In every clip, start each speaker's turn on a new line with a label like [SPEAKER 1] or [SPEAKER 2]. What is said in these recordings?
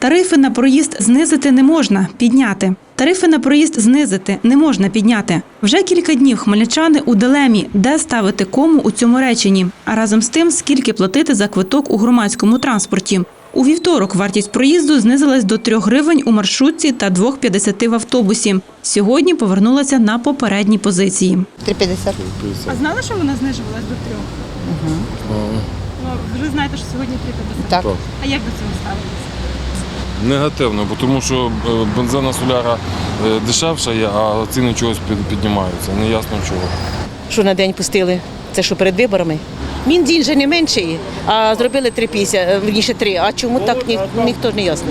[SPEAKER 1] Тарифи на проїзд знизити не можна, підняти. Тарифи на проїзд знизити не можна підняти. Вже кілька днів хмельничани у дилемі, де ставити кому у цьому реченні, а разом з тим, скільки платити за квиток у громадському транспорті. У вівторок вартість проїзду знизилась до 3 гривень у маршрутці та 2,50 в автобусі. Сьогодні повернулася на попередні позиції.
[SPEAKER 2] 3,50.
[SPEAKER 1] А знали, що вона знижувалась до 3? Угу. Ви знаєте, що сьогодні 3,50?
[SPEAKER 2] Так.
[SPEAKER 1] А як до цього ставитися?
[SPEAKER 3] Негативно, бо тому що е, бензина соляра е, дешевша є, а ціни чогось під- піднімаються. Неясно чого.
[SPEAKER 2] Що на день пустили? Це що перед виборами? Бензин же не менший, а зробили 3,50, е, верніше 3. А чому так ні, ніхто не ясно.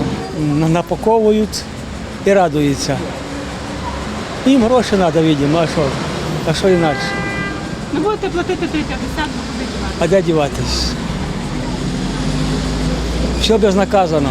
[SPEAKER 4] напаковують і радуються. Їм гроші треба, видимо, а що? А що інакше?
[SPEAKER 1] Ви будете платити 3,50, бо куди
[SPEAKER 4] А де діватись? Все безнаказано.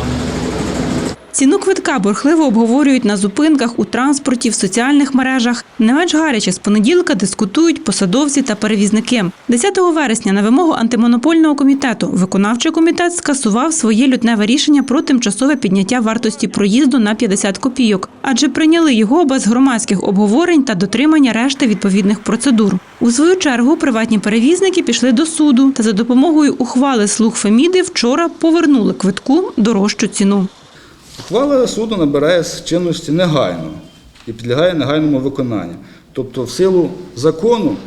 [SPEAKER 1] Ціну квитка бурхливо обговорюють на зупинках, у транспорті, в соціальних мережах. Не менш гаряче з понеділка дискутують посадовці та перевізники. 10 вересня на вимогу антимонопольного комітету виконавчий комітет скасував своє лютневе рішення про тимчасове підняття вартості проїзду на 50 копійок, адже прийняли його без громадських обговорень та дотримання решти відповідних процедур. У свою чергу приватні перевізники пішли до суду та за допомогою ухвали слуг Феміди вчора повернули квитку дорожчу ціну.
[SPEAKER 5] Ухвала суду набирає чинності негайно і підлягає негайному виконанню. Тобто, в силу закону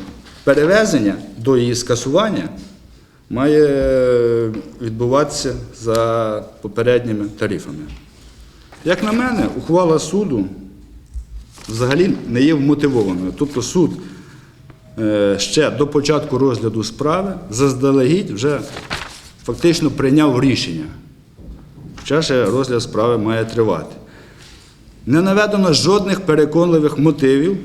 [SPEAKER 5] перевезення до її скасування має відбуватися за попередніми тарифами. Як на мене, ухвала суду взагалі не є вмотивованою. Тобто суд е, ще до початку розгляду справи заздалегідь вже фактично прийняв рішення. Хоча ще розгляд справи має тривати. Не наведено жодних переконливих мотивів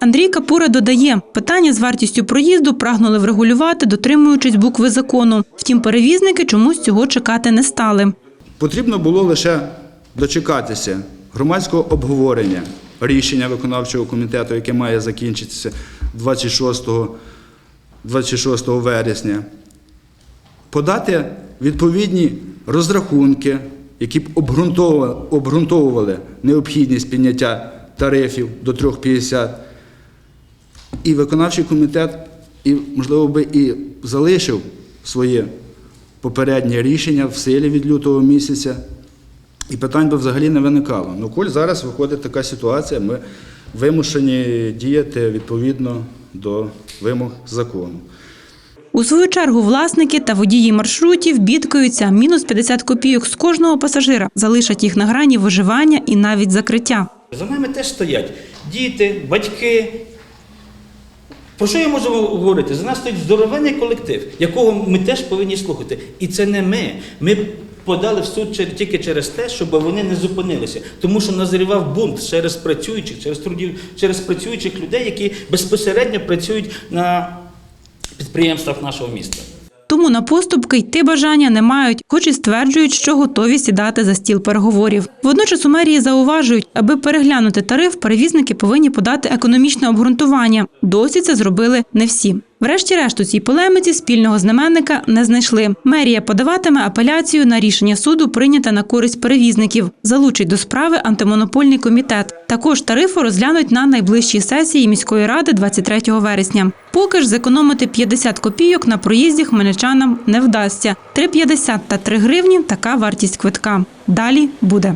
[SPEAKER 1] Андрій Капура додає, питання з вартістю проїзду прагнули врегулювати, дотримуючись букви закону. Втім, перевізники чомусь цього чекати не стали.
[SPEAKER 5] Потрібно було лише дочекатися громадського обговорення рішення виконавчого комітету, яке має закінчитися 26, 26 вересня, подати відповідні розрахунки, які б обґрунтовували, необхідність підняття тарифів до 3,50. І виконавчий комітет, і, можливо, би і залишив своє попереднє рішення в силі від лютого місяця, і питань би взагалі не виникало. Ну, коль зараз виходить така ситуація, ми вимушені діяти відповідно до вимог закону.
[SPEAKER 1] У свою чергу власники та водії маршрутів бідкаються мінус 50 копійок з кожного пасажира, залишать їх на грані виживання і навіть закриття.
[SPEAKER 6] За нами теж стоять діти, батьки. Про що я можу говорити? За нас стоїть здоровенний колектив, якого ми теж повинні слухати. І це не ми. Ми подали в суд тільки через те, щоб вони не зупинилися. Тому що назрівав бунт через працюючих, через трудів, через працюючих людей, які безпосередньо працюють на підприємствах нашого міста.
[SPEAKER 1] Тому на поступки йти бажання не мають, хоч і стверджують, що готові сідати за стіл переговорів. Водночас у мерії зауважують, аби переглянути тариф, перевізники повинні подати економічне обґрунтування. Досі це зробили не всі. Врешті-решт у цій полемиці спільного знаменника не знайшли. Мерія подаватиме апеляцію на рішення суду, прийняте на користь перевізників. Залучить до справи антимонопольний комітет. Також тарифи розглянуть на найближчій сесії міської ради 23 вересня. Поки ж зекономити 50 копійок на проїзді хмельничанам не вдасться. 3,50 та 3 гривні – така вартість квитка. Далі буде.